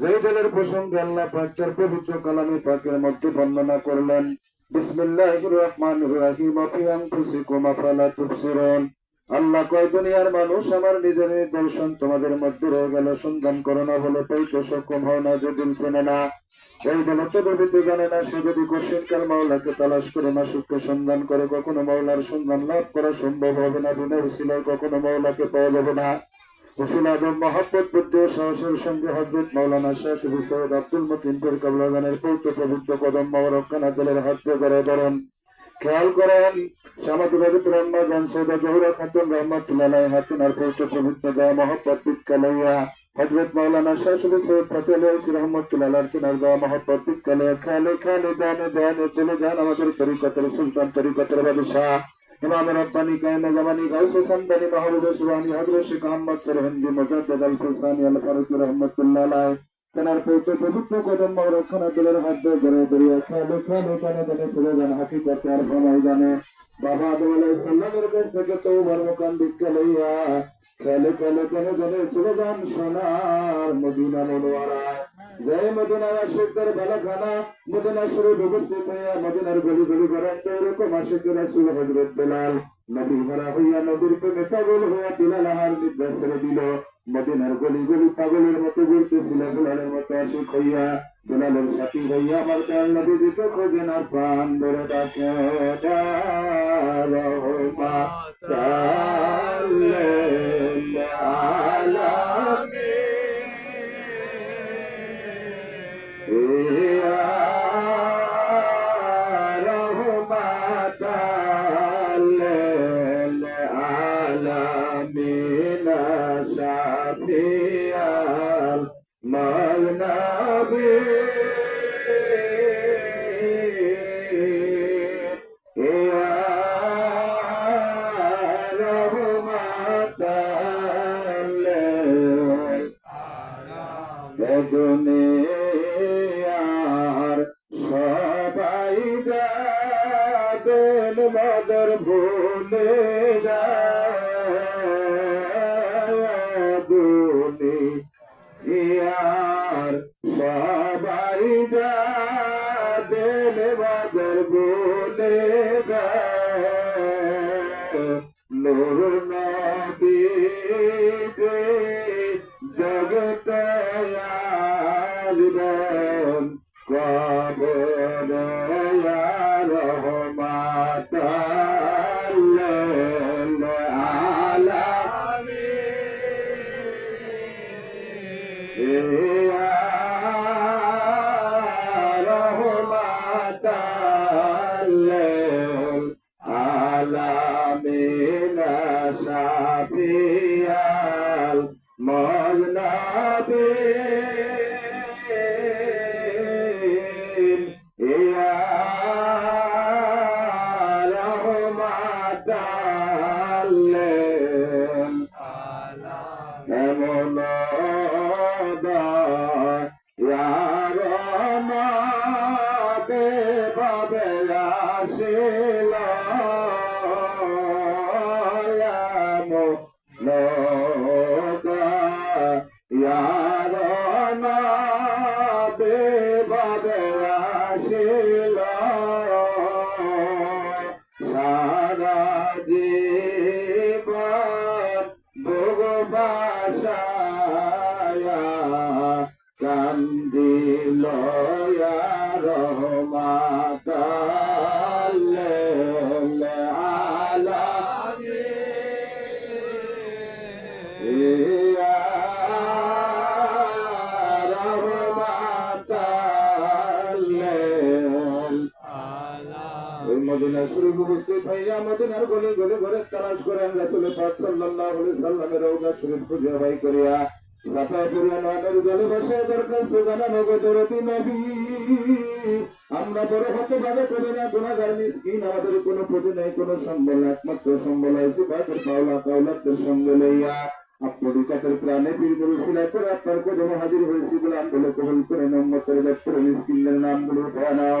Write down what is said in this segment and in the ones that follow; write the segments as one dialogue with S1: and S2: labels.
S1: যেই দলের প্রসঙ্গে আল্লাহ পাক তার পবিত্র কালামে পাকের মধ্যে বর্ণনা করলেন আল্লাহ কয়, দুনিয়ার মানুষ আমার নিজের নিদর্শন তোমাদের মধ্যে রয়ে গেল সন্ধান করো না, বলে তাই তো সক্ষম হয় না, যে চেনে না। এই তদবিতে জানে না, সে যদি কশিনকাল মাওলাকে তালাশ করে না, সুখকে সন্ধান করে, কখনো মাওলার সন্ধান লাভ করা সম্ভব হবে না, বিনা উসিলায় কখনো মাওলাকে পাওয়া যাবে না। উসিলা এবং মহাব্বত ও সাহসের সঙ্গে হজরত মাওলানা শাহ সুবি সৈয়দ আব্দুল মতিন পীর কাবলাগানের পৌত্র পবিত্র কদম মাওরক্ষানা দলের হাত ধরে ধরেন। খেয়াল করেন শ্যামাতুবাদী ব্রহ্মা জান সৈদা জহুরা খাতুন রহমতুল্লাহ হাতুন আর পৌত্র পবিত্র দয়া মহব্বত বিকালাইয়া হজরত মাওলানা শাহ সুবি সৈয়দ ফতেহ রহমতুল্লাহ তিনার দয়া মহব্বত বিকালাইয়া খেয়ালে খেয়ালে দানে দানে চলে যান আমাদের তরিকতের সুলতান তরিকতের বাদশাহ। ইমাম রব্বানি কায়মা জামানি গাউসে সান্দানি মাহবুব সুবানি হযরত শেখ আহমদ সরহিন্দি মুজাদ্দিদ আল ফুসানি আল ফারুকি রহমাতুল্লাহ আলাইহি তেনার পৌত্র পবিত্র কদম মরক্ষণা দলের হাত ধরে ধরে খেয়ালে খেয়ালে জানে জানে চলে যান হাকিকত আর ফলাই জানে বাবা আদম আলাইহিস সালামের কাছ থেকে তওবার মুকাম ভিক্ষা লইয়া খেয়ালে খেয়ালে জানে জানে চলে যান সোনার মদিনা মনোয়ারায় জয় মদিনা আশিকদের বেলাখানা মদিনা শরীফ উপস্থিত হইয়া মদিনার গলি গলি করেন তো এরকম আশিকের রাসূল হযরত বেলাল নবী ভরা হইয়া নবীর প্রেমে পাগল হইয়া বিলাল আহার নিদ্রা ছেড়ে দিল মদিনার গলি গলি পাগলের মতো ঘুরতেছিল বেলালের মতো আশিক হইয়া বেলালের সাথী হইয়া আমার দয়াল নবী দিতে খোঁজেন আর প্রাণ ধরে ডাকে রহমা বেদনে মদিনা শরীফ উপস্থিত হইয়া মদিনার গলি গলি ঘরে তালাশ করেন রাসূল পাক সাল্লাল্লাহু আলাইহি সাল্লামের রওজা শরীফ খুঁজে বাই করিয়া। সাফায় করিয়া নয়নের জলে বসে দরখাস্ত জানানো গো দরদি নবী। আমরা বড় হতে করি না মিসকিন, আমাদের কোনো নাই, কোনো সম্বল একমাত্র সম্বল আছে বাদের পাওলা সঙ্গে লইয়া। আপনি কাতের প্রাণে করে আপনার কদমে হাজির হয়েছি বলে আমগুলো কবুল করে নম্মতের দপ্তরে মিসকিনদের নামগুলো উঠে নাও।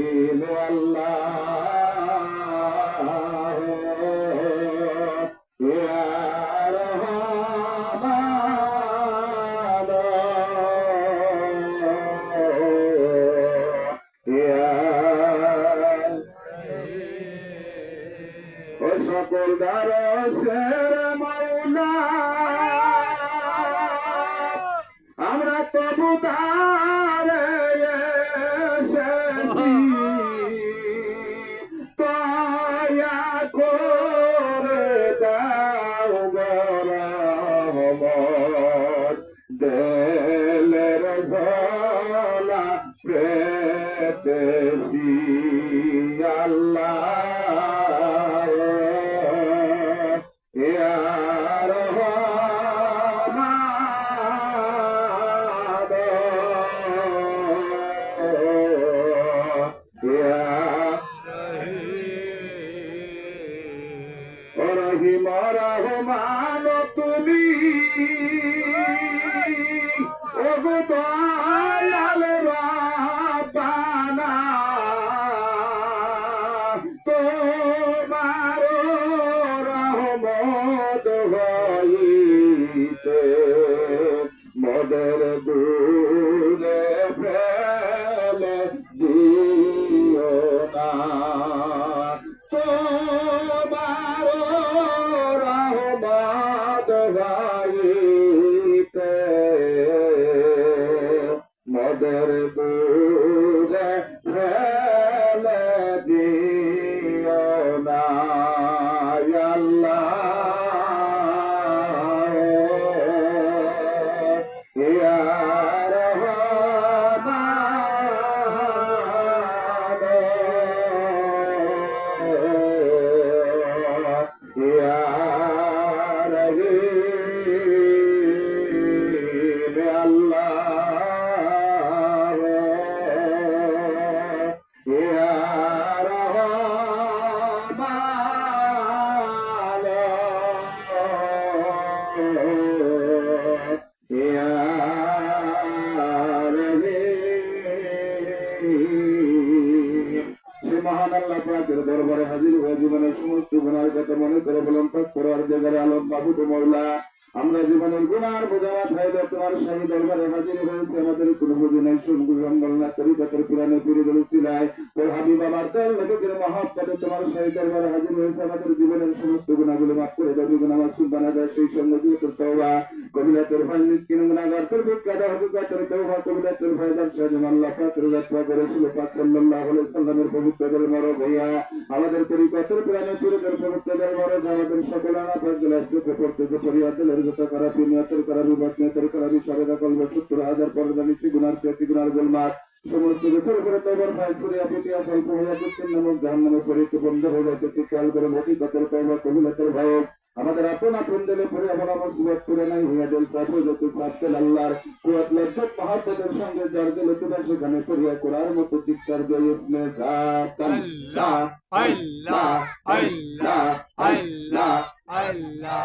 S1: বলে আল্লাহ মহান আল্লাহ পাকের দরবারে হাজির হয়ে জীবনের সমস্ত গুণার কথা মনে করে বলেন করার জায়গায় আলম বাবু মৌলা আমরা জীবনের গুণার বোঝা মাথায় তোমার স্বামী দরবারে হাজির হয়েছে। আমাদের কোনো বুঝি নাই করি তাদের পুরানে ফিরে দিয়েছিলাই তোর হাবিব আমার দল, নবীদের মহাপদে তোমার স্বামী দরবারে হাজির হয়েছে। আমাদের জীবনের সমস্ত গুণাগুলো মাফ করে দেবে গুণা মাসুম বানা দেয়, সেই সঙ্গে দিয়ে তোর তওবা। কবিলা তোর ভাই গুণাগার, তোর বিজ্ঞাত হবিকা তোর কবিলা তোর ভাই দার সাহেব আল্লাহ পাক রাজা করে রাসূল পাক সাল্লাল্লাহু আলাইহি সাল্লামের পবিত্র দল মরো ভাইয়া আমাদের তরিকতের প্রাণে পুরোদের পবিত্র দল মরো আমাদের সকল আপাত জলাশকে পড়তে যে যত খারাপি নিয়তের খারাপি বাতনিয়তের খারাপি সবেদা কলব সত্তর হাজার পর্দা নিচ্ছি গুনার প্রতি গুনার গোলমার সমস্ত দুপুর করে তবর ফাইজ করে আপনি স্বল্প হয়ে যাচ্ছেন নামক জাহান নামে পরীক্ষা বন্ধ হয়ে যাচ্ছে খেয়াল করে ভৌতিকতের তবর কবিলতের ভয়ে। আমাদের আপন আপন দিলে পরে আমার আমার সুবাদ করে নাই হইয়া দিল সাপ সাপ তেল আল্লাহর কুয়াত লজ্জত মহাপদের সঙ্গে যার দিলে তোমার সেখানে করিয়া করার মতো চিৎকার দিয়ে উঠলে
S2: আল্লাহ আল্লাহ আল্লাহ আল্লাহ আল্লাহ।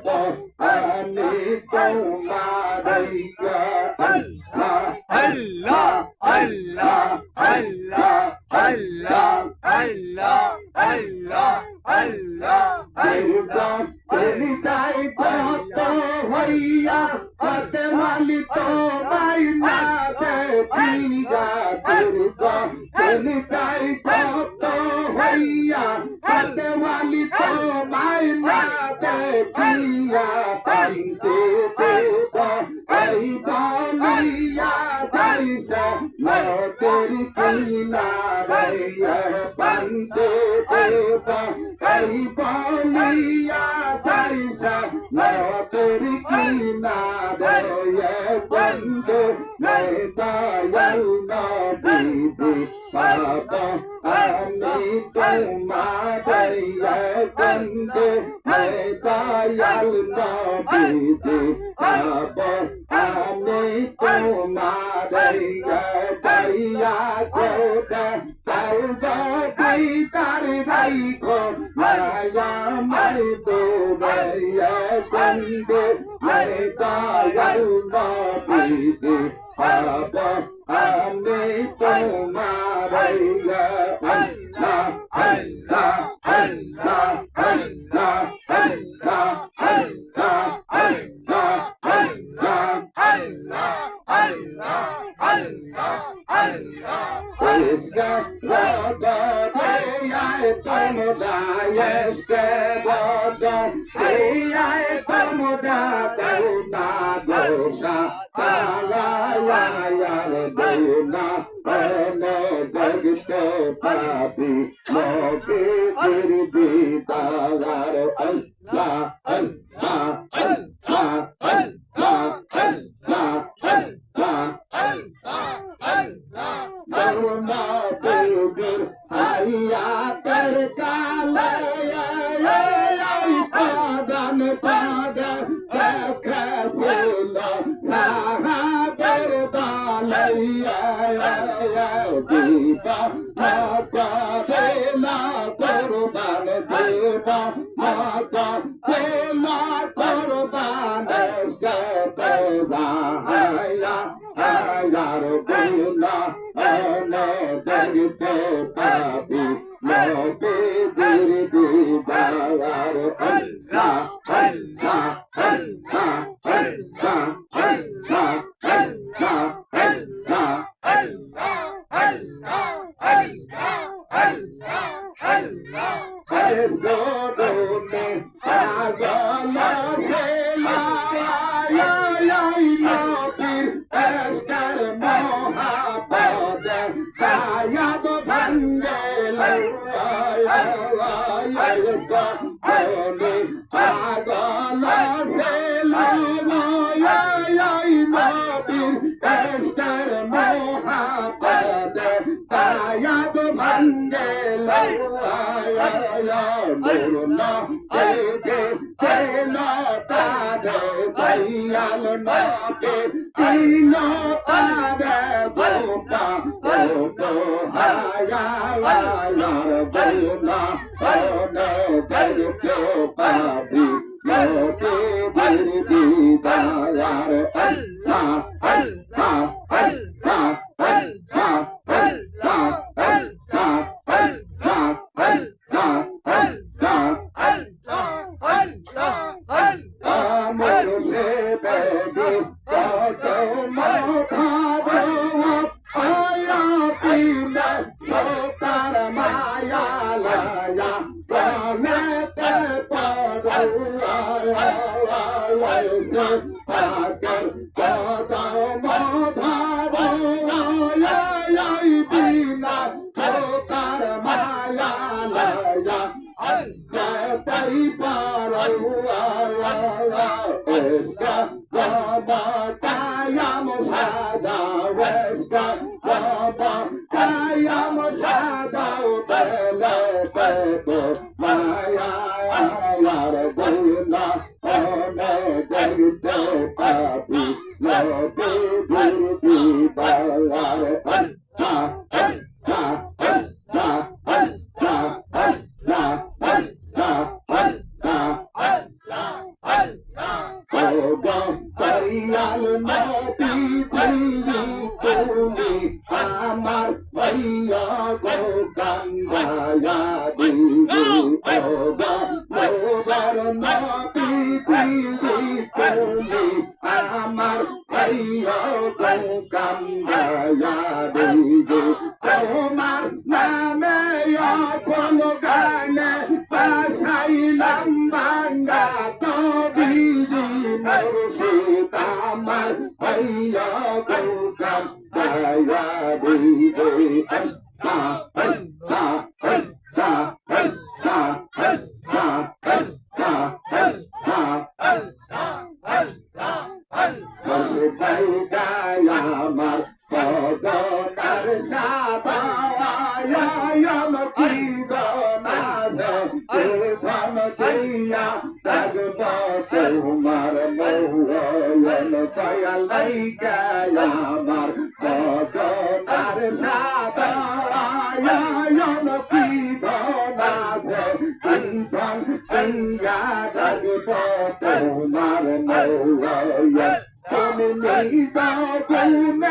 S1: তাই কত হইয়া হাতে মালি তো মাই নাতে পিয়া দুর্গা
S2: তেলি তাই কত হইয়া হাতে মালি তো মাই
S1: নাতে পিয়া পাইতে দেবা এই বালিয়া তাইসা না তেরি কিনা রে পাইতে ropa, ei bolinha taisa, na periquina de yebando, neta yalna bibi, papa, ani tuma de yebando, neta yalna bibi, papa, ani tuma de yebando, দেখাই তার নাই আমার তো কন্দে আরে তার পিতে আমি তোমার করিত পাপি লোকে দির দিদার করুণা দেবে করুণা তারে দয়াল নাতে করুণা তারে গোপা গোপা হায়ালার করুণা করুণা করুণা পাবি লোকে বলবি দয়ার আল্লাহ আল্লাহ আল্লাহ আল্লাহ বন্ধু তুমি আমার মাইয়া গো কাঙ্গায়া দিদি ও গো মোর নাতে 人，他们没到，不美。